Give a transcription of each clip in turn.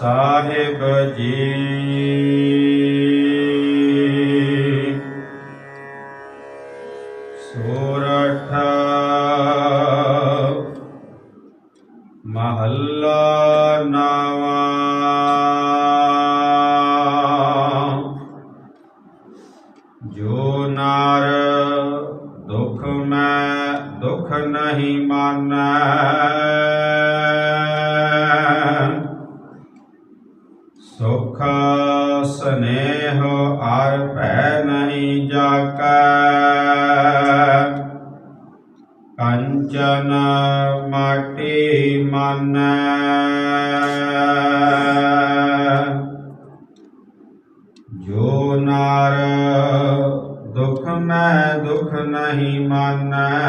ਸਾਹਿਬ ਜੀ। ਸੋਰਠ ਮਹੱਲਾ ਨਵਾਂ। ਜੋ ਨਾਰ ਦੁਖ ਮੈਂ ਦੁਖ ਨਹੀਂ ਮਾਨੈ। ਸੁਖ ਸਨੇਹ ਅਰ ਭੈ ਨਹੀਂ ਜਾਕੈ। ਕੰਚਨ ਮਾਟੀ ਮਾਨੈ। ਜੋ ਨਾਰ ਦੁਖ ਮੈਂ ਦੁਖ ਨਹੀਂ ਮਾਨੈ।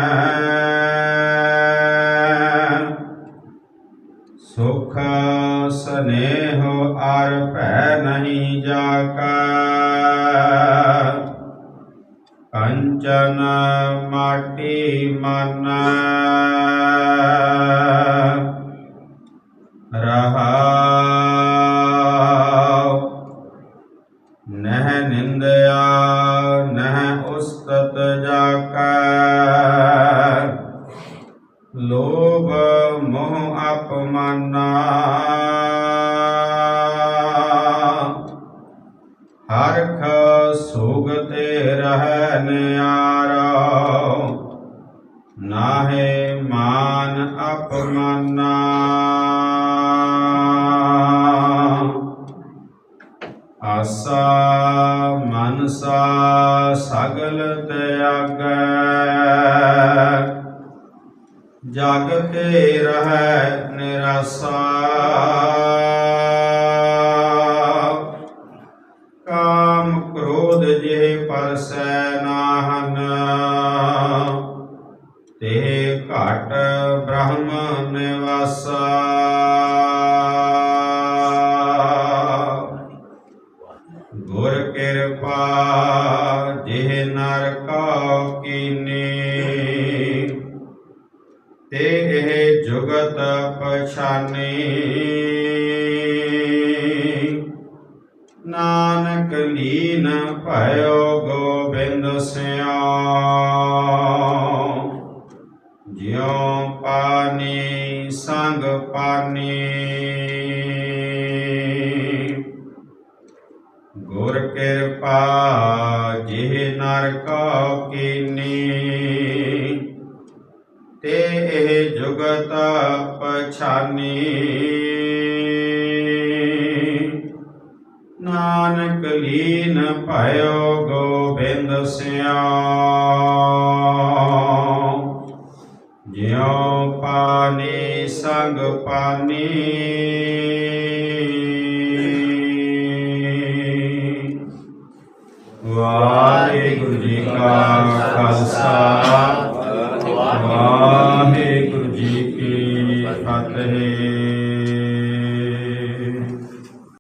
ਸੁਖ ਸਨੇਹ ਅਰ ਭੈ ਨਹੀਂ ਜਾਕੈ। ਕੰਚਨ ਮਾਟੀ ਮਨ। ਰਹਾਉ। ਨਹਿ ਨਿੰਦਿਆ ਸੁਗਤੇ ਰਹਿ ਨਿਆਰੋ ਨਾਹੇ ਮਾਨ ਅਪਮਾਨਾ। ਆਸਾ ਮਨਸਾ ਸਗਲ ਤਿਆਗੈ ਜਗ ਕੇ ਰਹਿ ਨਿਰਾਸਾ। ਕਾਮ ਕ੍ਰੋਧ ਜੇ ਪਰਸੈ ਨਾਹਨ। ਤੇ ਘਟ ਬ੍ਰਹਮ ਨਿਵਾਸਾ। ਗੁਰ ਕਿਰਪਾ ਜਿਹ ਨਰ ਕਉ ਕੀਨੀ। ਤੇ ਇਹ ਜੁਗਤ ਪਛਾਨੀ। ਭਇਓ ਗੋਬਿੰਦ ਸਿਉ ਜਿਉ ਪਾਨੀ, ਸੰਗ ਪਾਨੀ। ਗੁਰ ਕਿਰਪਾ ਜਿਹ ਨਰ ਕਉ ਕੀਨੀ। ਤੇ ਇਹ ਜੁਗਤ ਪਛਾਨੀ। ਭਇਓ ਗੋਬਿੰਦ ਸਿਉ ਜਿਉ ਪਾਣੀ ਸੰਗ ਪਾਣੀ। ਵਾਹਿਗੁਰੂ ਜੀ ਕਾ ਖਾਲਸਾ। ਵਾਹਿਗੁਰੂ ਜੀ ਕੀ ਫਤਿਹ।